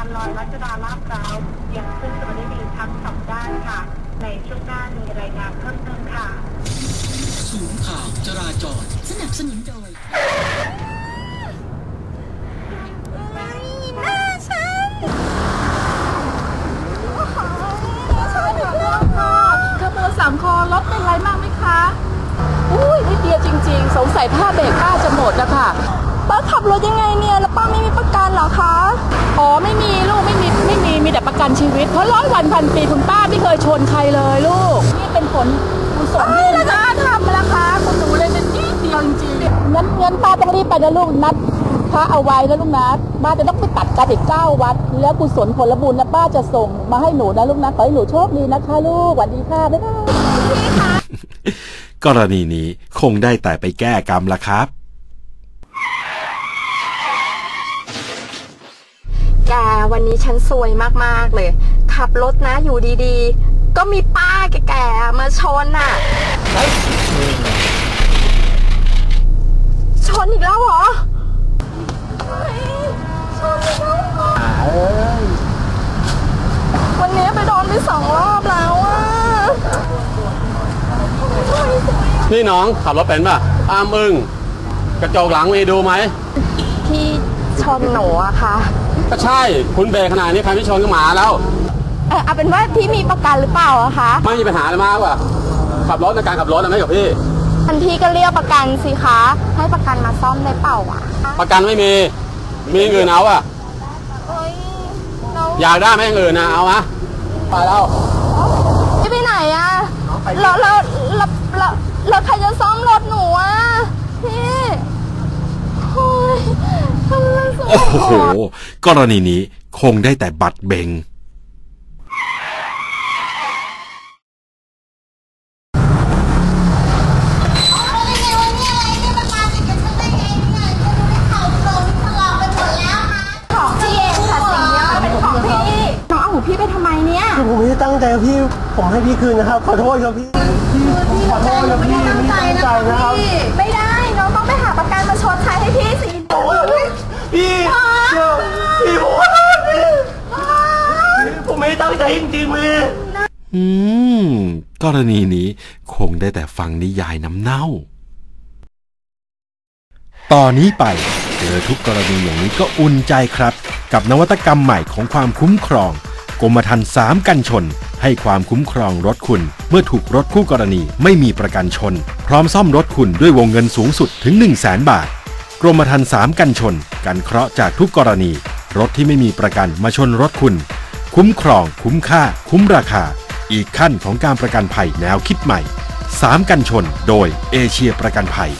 านลอยรัชดาลาดพร้าวยังขึ้นตัวได้ดีทั้งสองด้านค่ะ ในช่วงหน้ามีรายงานเพิ่มเติมค่ะศูนย์ข่าวจราจร สนับสนุนโดยหน้าฉันช่วยหนูด้วยค่ะขบวนสามคอรถเป็นไรมากไหมคะ อุ้ยนิดเดียวจริง ๆ สงสัยผ้าเบรกป้าจะหมดอะค่ะป้า ขับรถยังไงเนี่ย แล้วป้าไม่มีประกันเหรอคะ อ๋อ ไม่มีลูกไม่มีไม่มีมีแต่ประกันชีวิต เพราะร้อยวันพันปีคุณป้าไม่เคยชนใครเลยลูก นี่เป็นผลกุศลที่แล้วจะทำราคาคุณหนูเลยเป็นนิดเดียวจริงๆงั้นงั้นป้าต้องรีบไปนะลูกนัดพระเอาไว้แล้วลูกนะป้าจะต้องไปตัดกันอีกเก้าวัด แล้วกุศลผลบุญนะป้าจะส่งมาให้หนูนะลูกนะขอให้หนูโชคดีนะคะลูกสวัสดีค่ะบ๊ายบายกรณีนี้คงได้แต่ไปแก้กรรมละครับ แกวันนี้ฉันซวยมากๆเลย ขับรถนะอยู่ดีๆ ก็มีป้าแก่ๆมาชนน่ะชนอีกแล้วเหรอเฮ้ยชนอีกแล้วเหรอวันนี้ไปโดนไปสองรอบแล้วอะนี่น้องขับรถเป็นป่ะอ้ามอึ้งกระจกหลังมีดูไหมที่ชนหนูอะค่ะ ก็ใช่ คุณเบรกขนาดนี้ใครไม่ชนก็หมาแล้วเออเอาเป็นว่าพี่มีประกันหรือเปล่าอะคะไม่มีปัญหาอะไรมากว่ะขับรถในการขับรถนะไม่กับพี่ ทันพี่ก็เรียกประกันสิคะ ให้ประกันมาซ่อมได้เปล่าอะประกันไม่มี มีอย่างอื่นเอาอะเฮ้ยเราอยากได้ไหมอย่างอื่นนะเอามะไปแล้วพี่ไปไหนอะแล้วแล้วแล้วแล้วแล้วใครจะซ่อมรถหนูอะพี่โอ้ยทำไมสวย โอ้โห กรณีนี้คงได้แต่บัตรเบง ของพี่เองค่ะสิ่งนี้มันเป็นของพี่น้องเอาของพี่ไปทำไมเนี่ย คือผมไม่ได้ตั้งใจครับพี่ ผมให้พี่คืนนะครับ ขอโทษครับพี่พี่ผมขอโทษครับพี่ไม่ได้ตั้งใจนะครับไอืม กรณีนี้คงได้แต่ฟังนิยายน้ำเน่าตอนนี้ไปเจอทุกกรณีอย่างนี้ก็อุ่นใจครับ กับนวัตกรรมใหม่ของความคุ้มครอง กรมธรรม์สามกันชน ให้ความคุ้มครองรถคุณ เมื่อถูกรถคู่กรณีไม่มีประกันชน พร้อมซ่อมรถคุณด้วยวงเงินสูงสุดถึง 1 0 0 0 0แสนบาท กรมธรรม์สามกันชน กันเคราะห์จากทุกกรณี รถที่ไม่มีประกันมาชนรถคุณ คุ้มครอง คุ้มค่า คุ้มราคา อีกขั้นของการประกันภัยแนวคิดใหม่สามกันชนโดยเอเชียประกันภัย